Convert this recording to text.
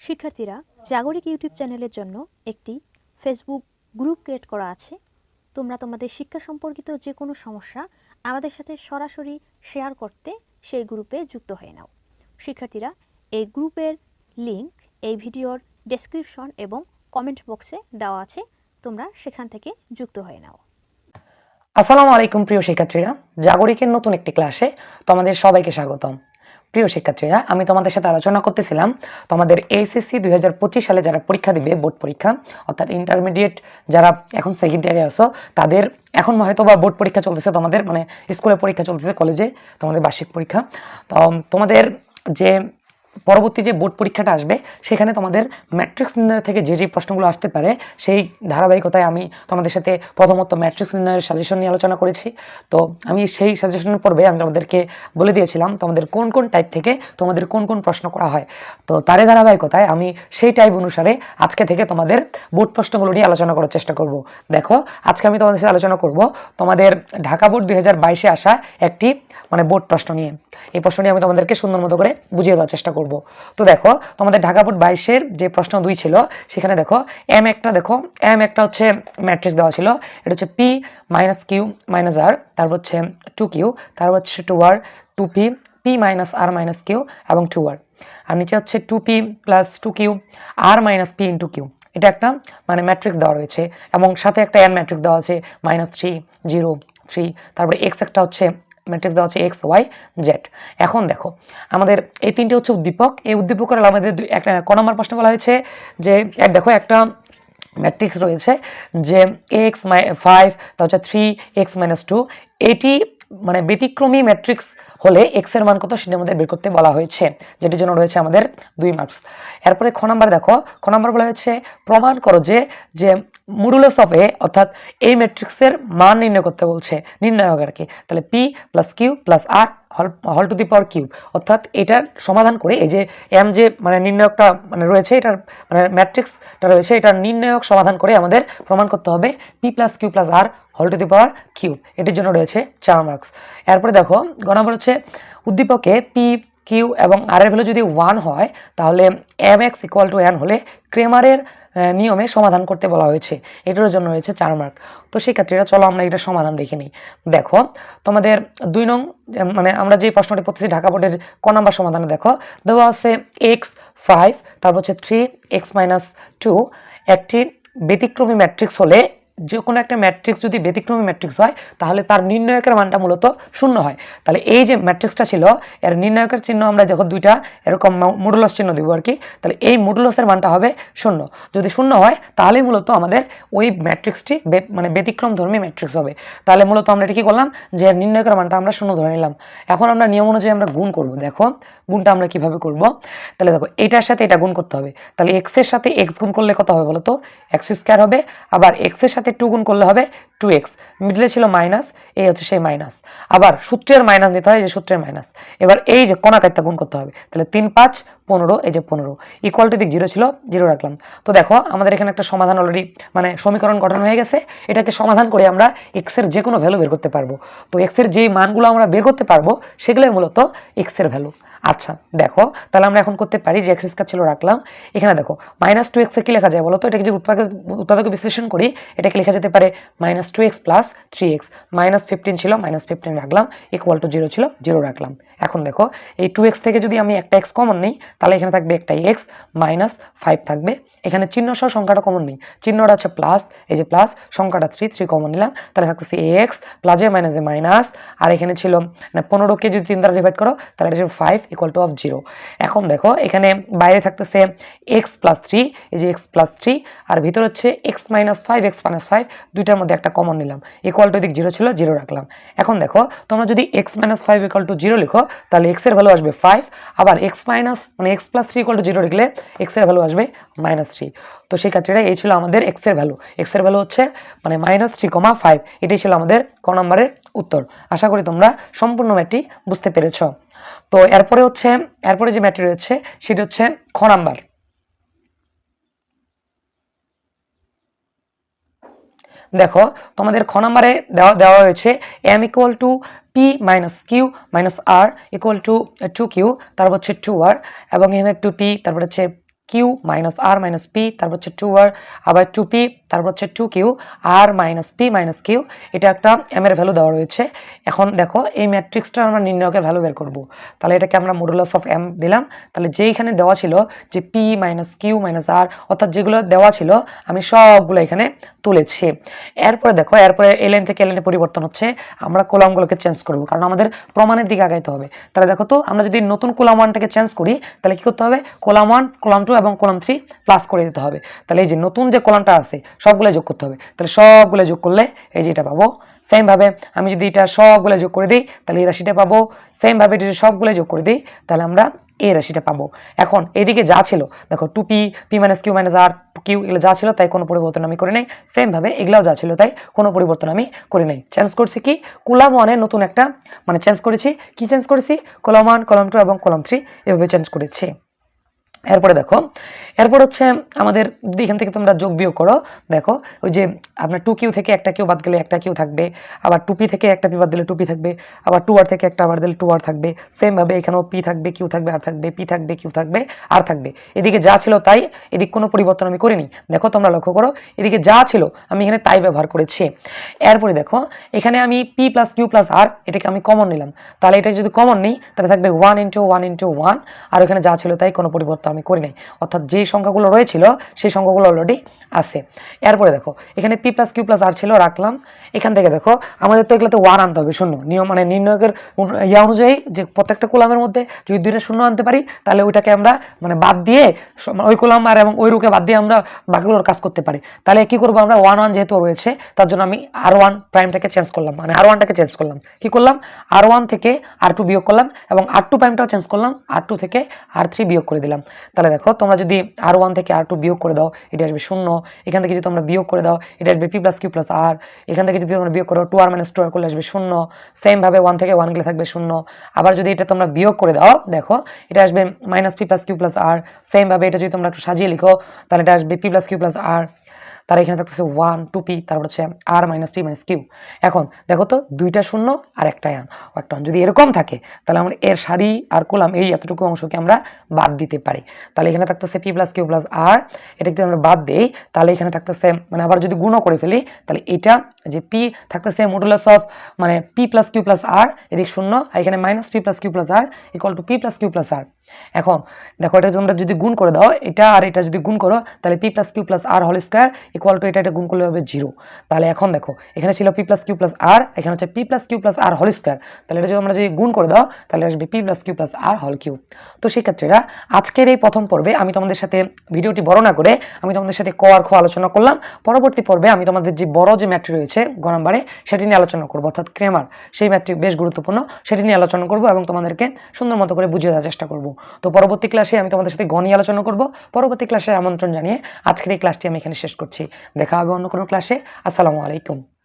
শিক্ষার্থীরা জাগরিক ইউটিউব চ্যানেলের জন্য একটি ফেসবুক গ্রুপ ক্রিয়েট করা আছে। তোমরা তোমাদের শিক্ষা সম্পর্কিত যে কোনো সমস্যা আমাদের সাথে সরাসরি শেয়ার করতে সেই গ্রুপে যুক্ত হয়ে নাও। শিক্ষার্থীরা এই গ্রুপের লিংক এই ভিডিওর ডেসক্রিপশন এবং কমেন্ট বক্সে দেওয়া আছে। তোমরা সেখান থেকে যুক্ত হয়ে নাও। আসসালামু আলাইকুম প্রিয় শিক্ষার্থীরা। জাগরিকের নতুন একটি ক্লাসে তোমাদের সবাইকে স্বাগতম। প্রিয় শিক্ষার্থীরা, আমি তোমাদের সাথে আলোচনা করতেছিলাম তোমাদের এইচএসসি দুই সালে যারা পরীক্ষা দিবে, বোর্ড পরীক্ষা, অর্থাৎ ইন্টারমিডিয়েট যারা এখন সেকেন্ড ইয়ারে আসো তাদের এখন হয়তো বা বোর্ড পরীক্ষা চলতেছে তোমাদের মানে স্কুলে পরীক্ষা চলতেছে কলেজে তোমাদের বার্ষিক পরীক্ষা। তো তোমাদের যে পরবর্তী যে বোর্ড পরীক্ষাটা আসবে, সেখানে তোমাদের ম্যাট্রিক্স নির্ণয় থেকে যে যে প্রশ্নগুলো আসতে পারে, সেই ধারাবাহিকতায় আমি তোমাদের সাথে প্রথমত ম্যাট্রিক্স নির্ণয়ের সাজেশন নিয়ে আলোচনা করেছি। তো আমি সেই সাজেশনের পর্বে আমি তোমাদেরকে বলে দিয়েছিলাম, তোমাদের কোন কোন টাইপ থেকে তোমাদের কোন কোন প্রশ্ন করা হয়। তো তারই ধারাবাহিকতায় আমি সেই টাইপ অনুসারে আজকে থেকে তোমাদের বোর্ড প্রশ্নগুলো নিয়ে আলোচনা করার চেষ্টা করব। দেখো, আজকে আমি তোমাদের সাথে আলোচনা করব তোমাদের ঢাকা বোর্ড দুই আসা একটি মানে বোর্ড প্রশ্ন নিয়ে। এই প্রশ্ন নিয়ে আমি তোমাদেরকে সুন্দর মতো করে বুঝিয়ে দেওয়ার চেষ্টা তো দেখো, তোমাদের ঢাকা বোর্ড বাইশের যে প্রশ্ন দুই ছিল, সেখানে দেখো এম একটা দেখো এম একটা হচ্ছে ম্যাট্রিক্স দেওয়া ছিল, এটা হচ্ছে P minus Q minus R তারপর হচ্ছে টু কিউ তারপর হচ্ছে two R two P P minus R minus Q এবং টু আর আর নিচে হচ্ছে two P plus two Q R minus P into Q এটা একটা মানে ম্যাট্রিক্স দেওয়া রয়েছে এবং সাথে একটা এন ম্যাট্রিক্স দেওয়া আছে মাইনাস থ্রি জিরো থ্রি তারপরে এক্স একটা হচ্ছে ম্যাট্রিক্স দেওয়া হচ্ছে এক্স ওয়াই জেড এখন দেখো, আমাদের এই তিনটে হচ্ছে উদ্দীপক। এই উদ্দীপকের আমাদের একটা ক নম্বর প্রশ্ন বলা হয়েছে যে দেখো, একটা ম্যাট্রিক্স রয়েছে যে এক্স মাই ফাইভ তা হচ্ছে থ্রি এক্স মাইনাস টু এটি মানে ব্যতিক্রমী ম্যাট্রিক্স হলে এক্সের মান কত সেটা আমাদের বের করতে বলা হয়েছে, যেটির জন্য রয়েছে আমাদের দুই মার্কস এরপরে খ নাম্বার দেখো, খ নাম্বার বলা হয়েছে, প্রমাণ করো যে যে মডুলাস অফ এ অর্থাৎ এই ম্যাট্রিক্সের মান নির্ণয় করতে বলছে, নির্ণায়ক আর কি। তাহলে P plus Q plus R হল হল টু দি পাওয়ার কিউব। অর্থাৎ এটার সমাধান করে এই যে এম যে মানে নির্ণায়কটা মানে রয়েছে, এটার মানে ম্যাট্রিক্সটা রয়েছে, এটার নির্ণায়ক সমাধান করে আমাদের প্রমাণ করতে হবে P plus Q plus R হল টু দি পাওয়ার কিউব। এটির জন্য রয়েছে চার মার্কস এরপরে দেখো, গ হচ্ছে উদ্দীপকে পি কিউ এবং আর এর ভ্যালু যদি ওয়ান হয়, তাহলে M X equal to N হলে ক্রেমারের নিয়মে সমাধান করতে বলা হয়েছে। এটার জন্য রয়েছে চার মার্ক তো শিক্ষার্থীরা চলো আমরা এটা সমাধান দেখে নিই। দেখো, তোমাদের দুই নং মানে আমরা যে প্রশ্নটি পড়তেছি ঢাকা বোর্ডের ক নাম্বার সমাধানে, দেখো, দেওয়া আছে এক্স ফাইভ তারপর হচ্ছে থ্রি এক্স মাইনাস টু একটি ব্যতিক্রমী ম্যাট্রিক্স হলে যে কোনো একটা ম্যাট্রিক্স যদি ব্যতিক্রমী ম্যাট্রিক্স হয়, তাহলে তার নির্ণায়কের মানটা মূলত শূন্য হয়। তাহলে এই যে ম্যাট্রিক্সটা ছিল, এর নির্ণায়কের চিহ্ন আমরা দেখো দুইটা, এরকম মডুলস চিহ্ন দিব আর কি। তাহলে এই মডুলসের মানটা হবে শূন্য। যদি শূন্য হয়, তাহলেই মূলত আমাদের ওই ম্যাট্রিক্সটি মানে ব্যতিক্রম ধর্মী ম্যাট্রিক্স হবে। তাহলে মূলত আমরা এটা কি করলাম? যে এর নির্ণায়কের মানটা আমরা শূন্য ধরে নিলাম। এখন আমরা নিয়ম অনুযায়ী আমরা গুণ করব। দেখো, গুণটা আমরা কীভাবে করব? তাহলে দেখো, এটার সাথে এটা গুণ করতে হবে। তাহলে এক্সের সাথে এক্স গুণ করলে কত হবে বলতো এক্স স্কোয়ার হবে। আবার এক্সের সাথে টু গুণ করলে হবে টু এক্স মিডলে ছিল মাইনাস এই হচ্ছে সেই মাইনাস আবার সূত্রের মাইনাস নিতে হয় যে সূত্রের মাইনাস এবার এই যে কণাকারটা গুণ করতে হবে, তাহলে তিন পাঁচ পনেরো, এই যে পনেরো। ইকুয়াল টু দিক জিরো ছিল জিরো রাখলাম। তো দেখো, আমাদের এখানে একটা সমাধান অলরেডি মানে সমীকরণ গঠন হয়ে গেছে। এটাকে সমাধান করে আমরা এক্সের যে কোনো ভ্যালু বের করতে পারব। তো এক্সের যে মানগুলো আমরা বের করতে পারব, সেগুলোই মূলত এক্সের ভ্যালু আচ্ছা দেখো, তাহলে আমরা এখন করতে পারি যে এক্স স্কোয়ার ছিল রাখলাম। এখানে দেখো মাইনাস টু এক্সে কি লেখা যায় বলো তো এটাকে যে উৎপাদক উৎপাদক বিশ্লেষণ করি, এটাকে লেখা যেতে পারে minus two X plus three X minus fifteen ছিল মাইনাস ফিফটিন রাখলাম ইকুয়াল টু জিরো ছিল জিরো রাখলাম। এখন দেখো, এই টু এক্স থেকে যদি আমি একটা এক্স কমন নিই তাহলে এখানে থাকবে একটা এক্স মাইনাস ফাইভ থাকবে। এখানে চিহ্ন সহ সংখ্যাটা কমন নেই। চিহ্নটা হচ্ছে প্লাস এই যে প্লাস সংখ্যাটা থ্রি থ্রি কমন নিলাম। তাহলে থাকতেছে এ এক্স প্লাসে মাইনাসে মাইনাস এ মাইনাস আর এখানে ছিল মানে পনেরোকে যদি তিন দ্বারা ডিভাইড করো, তাহলে এটা ছিল five equal to of zero এখন দেখো, এখানে বাইরে থাকতেছে এক্স প্লাস থ্রি এই যে এক্স প্লাস থ্রি আর ভিতর হচ্ছে X minus five X minus five দুইটার মধ্যে একটা কমন নিলাম। ইকুয়াল টু দিক জিরো ছিল জিরো রাখলাম। এখন দেখো, তোমরা যদি X minus five equal to zero লিখো, তাহলে এক্সের ভ্যালু আসবে ফাইভ আবার এক্স মাইনাস মানে X plus three equal to zero লিখলে এক্সের ভ্যালু আসবে মাইনাস থ্রি তো সেই ক্ষেত্রে এই ছিল আমাদের এক্সের ভ্যালু এক্সের ভ্যালু হচ্ছে মানে মাইনাস থ্রি কমা ফাইভ এটাই ছিল আমাদের ক নম্বরের উত্তর। আশা করি তোমরা সম্পূর্ণ ম্যাটটি বুঝতে পেরেছ। তো এরপরে হচ্ছে, এরপরে যে ম্যাটটি রয়েছে, সেটি হচ্ছে খ নাম্বার। দেখো, তোমাদের খ নম্বরে দেওয়া দেওয়া হয়েছে M equal to P minus Q minus R equal to two Q তারপর হচ্ছে টু আর এবং এখানে টু পি তারপর হচ্ছে Q minus R minus P তারপর হচ্ছে টু আর আবার টু পি তারপর হচ্ছে two Q R minus P minus Q এটা একটা এম এর ভ্যালু দেওয়া রয়েছে। এখন দেখো, এই ম্যাট্রিক্সটা আমরা নির্ণয়কের ভ্যালু বের করব। তাহলে এটাকে আমরা মডুলাস অফ এম দিলাম। তাহলে যেইখানে দেওয়া ছিল যে P minus Q minus R অর্থাৎ যেগুলো দেওয়া ছিল, আমি সবগুলো এখানে তুলেছি। এরপরে দেখো, এরপরে এ লাইন থেকে এ লাইনে পরিবর্তন হচ্ছে। আমরা কোলামগুলোকে চেঞ্জ করব, কারণ আমাদের প্রমাণের দিকে আগাইতে হবে। তাহলে দেখো তো, আমরা যদি নতুন কোলাম ওয়ানটাকে চেঞ্জ করি, তাহলে কি করতে হবে? কোলাম ওয়ান কোলাম টু এবং কোলাম থ্রি প্লাস করে দিতে হবে। তাহলে এই যে নতুন যে কোলামটা আছে সবগুলো যোগ করতে হবে। তাহলে সবগুলো যোগ করলে এই যে এটা পাবো। সেমভাবে আমি যদি এটা সবগুলো যোগ করে দিই, তাহলে এই রাশিটা পাবো। সেমভাবে এটা সবগুলো যোগ করে দিই, তাহলে আমরা এই রাশিটা পাবো। এখন এদিকে যা ছিল, দেখো two P P minus Q minus R Q এগুলো যা ছিল তাই কোনো পরিবর্তন আমি করি নাই। সেমভাবে এগুলাও যা ছিল তাই কোনো পরিবর্তন আমি করি নাই। চেঞ্জ করছি কি? কোলাম ওয়ানে নতুন একটা মানে চেঞ্জ করেছি। কি চেঞ্জ করেছি? কলাম ওয়ান কলাম টু এবং কলাম থ্রি এভাবে চেঞ্জ করেছি। এরপরে দেখো, এরপর হচ্ছে আমাদের যদি এখান থেকে তোমরা যোগ বিয়োগ করো, দেখো, ওই যে আপনার টু কিউ থেকে একটা কিউ বাদ গেলে একটা কিউ থাকবে, আবার টু পি থেকে একটা পি বাদ দিলে টু পি থাকবে, আবার টু আর থেকে একটা আবার দিলে টু আর থাকবে সেমভাবে এখানেও পি থাকবে কিউ থাকবে আর থাকবে পি থাকবে কিউ থাকবে আর থাকবে। এদিকে যা ছিল তাই, এদিক কোনো পরিবর্তন আমি করিনি। দেখো, তোমরা লক্ষ্য করো, এদিকে যা ছিল আমি এখানে তাই ব্যবহার করেছি। এরপরে দেখো, এখানে আমি P plus Q plus R এটাকে আমি কমন নিলাম। তাহলে এটা যদি কমন নিই, তাহলে থাকবে one into one into one আর এখানে যা ছিল তাই কোনো পরিবর্তন আমি করি নাই। অর্থাৎ যে সংখ্যাগুলো রয়েছিল, সেই সংখ্যাগুলো অলরেডি আছে। এরপরে দেখো, এখানে P plus Q plus R ছিল, রাখলাম। এখান থেকে দেখো, আমাদের তো এগুলোতে ওয়ান আনতে হবে, শূন্য। নিয়ম মানে নির্ণয়কের ইয়া অনুযায়ী যে প্রত্যেকটা কোলামের মধ্যে যদি দুইটা শূন্য আনতে পারি, তাহলে ওইটাকে আমরা মানে বাদ দিয়ে ওই কোলাম আর এবং ওই রুকে বাদ দিয়ে আমরা বাকিগুলোর কাজ করতে পারি। তাহলে কি করব আমরা? ওয়ান ওয়ান যেহেতু রয়েছে, তার জন্য আমি আর ওয়ান প্রাইমটাকে চেঞ্জ করলাম। মানে আর ওয়ানটাকে চেঞ্জ করলাম। কি করলাম? আর ওয়ান থেকে আর টু বিয়োগ করলাম এবং আর টু প্রাইমটাও চেঞ্জ করলাম। আর টু থেকে আর থ্রি বিয়োগ করে দিলাম। তাহলে দেখো, তোমরা যদি আর ওয়ান থেকে আর টু বিয়োগ করে দাও, এটা আসবে শূন্য। এখান থেকে যদি তোমরা বিয়োগ করে দাও, এটা আসবে P plus Q plus R এখান থেকে যদি তোমরা বিয়োগ করো two R minus two R করলে আসবে শূন্য। সেমভাবে ওয়ান থেকে ওয়ান গেলে থাকবে শূন্য। আবার যদি এটা তোমরা বিয়োগ করে দাও, দেখো, এটা আসবে minus P plus Q plus R সেমভাবে এটা যদি তোমরা একটু সাজিয়ে লিখো, তাহলে এটা আসবে P plus Q plus R তার এখানে থাকতেছে ওয়ান টু পি তারপর হচ্ছে R minus P minus Q এখন দেখো তো, দুইটা শূন্য আর একটা আন একটা যদি এরকম থাকে, তাহলে আমরা এর সারি আর কোলাম এই এতটুকু অংশকে আমরা বাদ দিতে পারি। তাহলে এখানে থাকতেছে P plus Q plus R এটা যদি আমরা বাদ দিই, তাহলে এখানে থাকতেছে মানে আবার যদি গুণও করে ফেলি, তাহলে এটা যে পি থাকতেছে মডুলাস অফ মানে P plus Q plus R এদিক শূন্য, আর এখানে minus P plus Q plus R equal to P plus Q plus R এখন, দেখো, এটা তোমরা যদি গুণ করে দাও, এটা আর এটা যদি গুণ করো, তাহলে P plus Q plus R whole square equal to এটা এটা গুণ করলে হবে জিরো তাহলে এখন দেখো, এখানে ছিল P plus Q plus R এখানে হচ্ছে P plus Q plus R whole square তাহলে এটা যদি আমরা যদি গুণ করে দাও, তাহলে আসবে P plus Q plus R whole cube তো শিক্ষার্থীরা আজকের এই প্রথম পর্বে আমি তোমাদের সাথে ভিডিওটি বড় না করে আমি তোমাদের সাথে ক আর খ আলোচনা করলাম। পরবর্তী পর্বে আমি তোমাদের যে বড় যে ম্যাট্রিক রয়েছে গরমবারে সেটি নিয়ে আলোচনা করব। অর্থাৎ ক্রেমার সেই ম্যাট্রিক বেশ গুরুত্বপূর্ণ, সেটি নিয়ে আলোচনা করব এবং তোমাদেরকে সুন্দর মতো করে বুঝিয়ে দেওয়ার চেষ্টা করব। তো পরবর্তী ক্লাসে আমি তোমাদের সাথে গ আলোচনা করব। পরবর্তী ক্লাসে আমন্ত্রণ জানিয়ে আজকের এই ক্লাসটি আমি এখানে শেষ করছি। দেখা হবে অন্য কোনো ক্লাসে আসসালামু আলাইকুম।